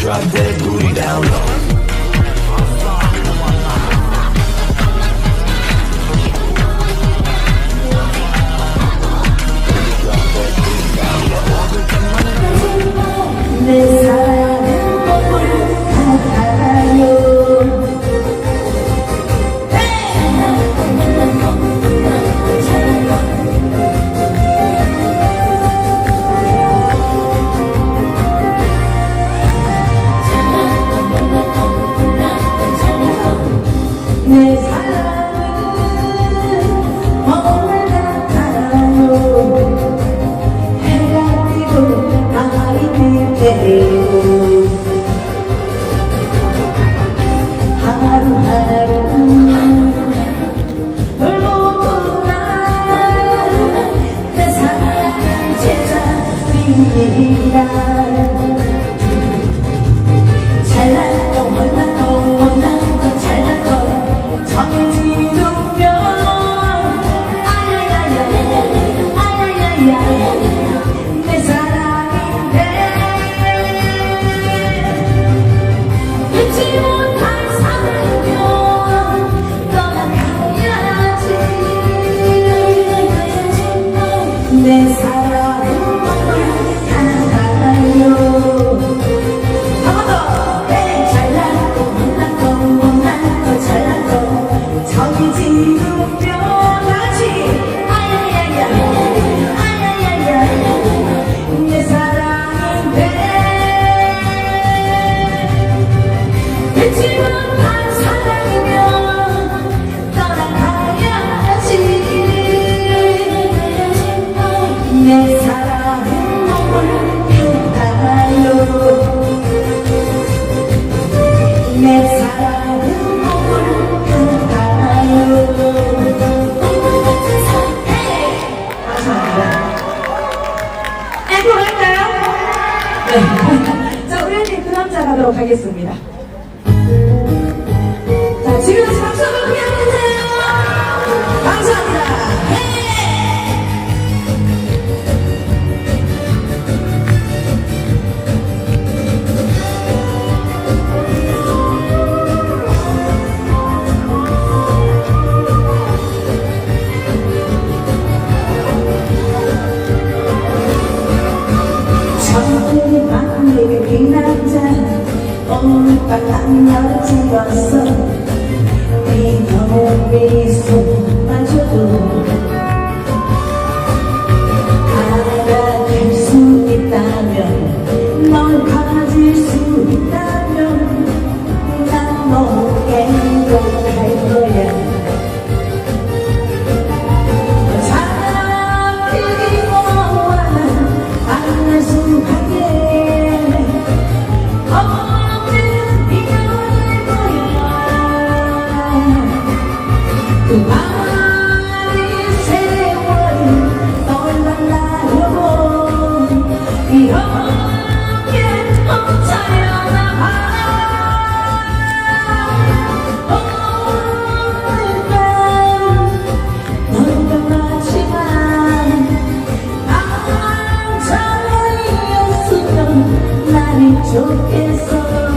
drop that booty down low. this 내 사랑은 너를 달로 바깥 여친었어. 좋겠어.